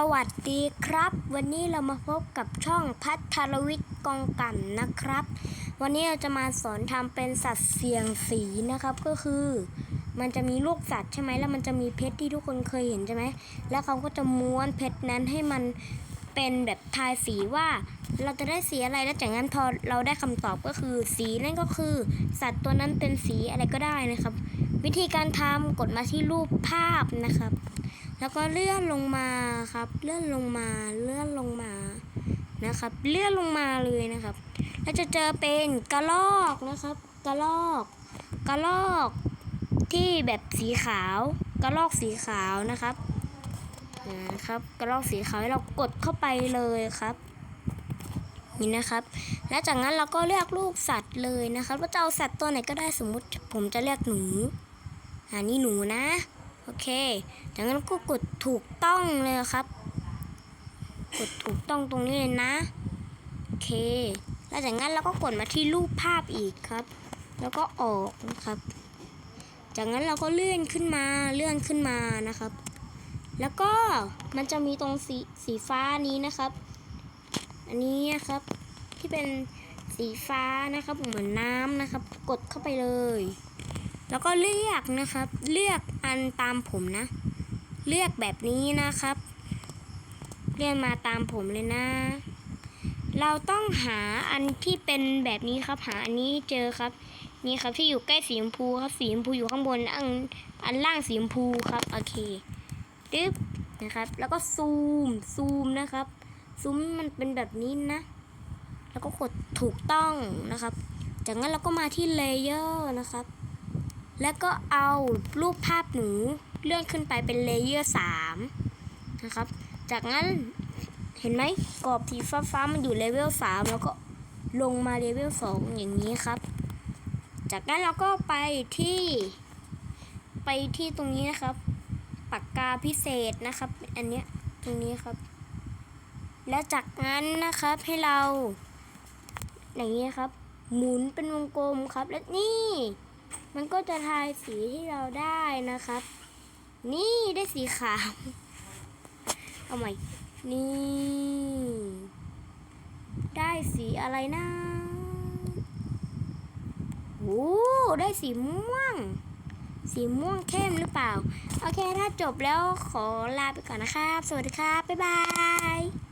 สวัสดีครับ วันนี้เรามาพบกับช่องพัทรวิทย์กองกันนะครับ วันนี้เราจะมาสอนทำเป็นสัตว์เสียงสีนะครับก็คือ มันจะมีลูกสัตว์ใช่ไหมแล้วมันจะมีเพชรที่ทุกคนเคยเห็นใช่ไหมแล้วเขาก็จะม้วนเพชรนั้นให้มันเป็นแบบทายสีว่าเราจะได้สีอะไรแล้วจากนั้นพอเราได้คำตอบก็คือ สีนั่นก็คือ สัตว์ตัวนั้นเป็นสีอะไรก็ได้นะครับ วิธีการทำกดมาที่รูปภาพนะครับ แล้วก็เลื่อนลงมาครับ เลื่อนลงมาเลื่อนลงมานะครับ เลื่อนลงมาเลยนะครับ แล้วจะเจอเป็นกระลอกนะครับกระลอกกระลอกที่แบบสีขาวกระลอกสีขาวนะครับนะครับกระลอกสีขาวให้เรากดเข้าไปเลยครับนี่นะครับ แล้วจากนั้นเราก็เลือกลูกสัตว์เลยนะครับว่าจะเอาสัตว์ตัวไหนก็ได้สมมุติผมจะเลือกหนู อันนี้หนูนะ โอเคจากนั้นก็กดถูกต้องเลยครับ กดถูกต้องตรงนี้เลยนะ โอเค แล้วจากนั้นเราก็กดมาที่รูปภาพอีกครับ แล้วก็ออกนะครับ จากนั้นเราก็เลื่อนขึ้นมา เลื่อนขึ้นมานะครับ แล้วก็มันจะมีตรงสีสีฟ้านี้นะครับ อันนี้นะครับ ที่เป็นสีฟ้านะครับ เหมือนน้ำนะครับ กดเข้าไปเลย แล้วก็เลือกนะครับ เลือกอันตามผมนะ เลือกแบบนี้นะครับ เลื่อนมาตามผมเลยนะ เราต้องหาอันที่เป็นแบบนี้ครับ หาอันนี้เจอครับ นี่ครับที่อยู่ใกล้สีชมพูครับ สีชมพูอยู่ข้างบน อันอันล่างสีชมพูครับ โอเคดึ๊บนะครับ แล้วก็ซูม ซูมนะครับ ซูมมันเป็นแบบนี้นะ แล้วก็กดถูกต้องนะครับ จากนั้นเราก็มาที่เลเยอร์นะครับ แล้วก็เอารูปภาพหนูเลื่อนขึ้นไปเป็นเลเยอร์สามนะครับ จากนั้นเห็นไหมกรอบสีฟ้าฟ้าๆมันอยู่เลเวลสามแล้วก็ลงมาเลเวลสองอย่างนี้ครับ จากนั้นเราก็ไปที่ไปที่ตรงนี้นะครับปากกาพิเศษนะครับ อันเนี้ยตรงนี้ครับ แล้วจากนั้นนะครับให้เราอย่างนี้ครับ หมุนเป็นวงกลมครับ และนี่ มันก็จะทายสีที่เราได้นะครับ นี่ได้สีขาวเอาใหม่นี่ ได้สีอะไรนะโอ้ได้สีม่วง สีม่วงเข้มหรือเปล่า โอเค ถ้าจบแล้วขอลาไปก่อนนะครับ สวัสดีครับ บ๊ายบาย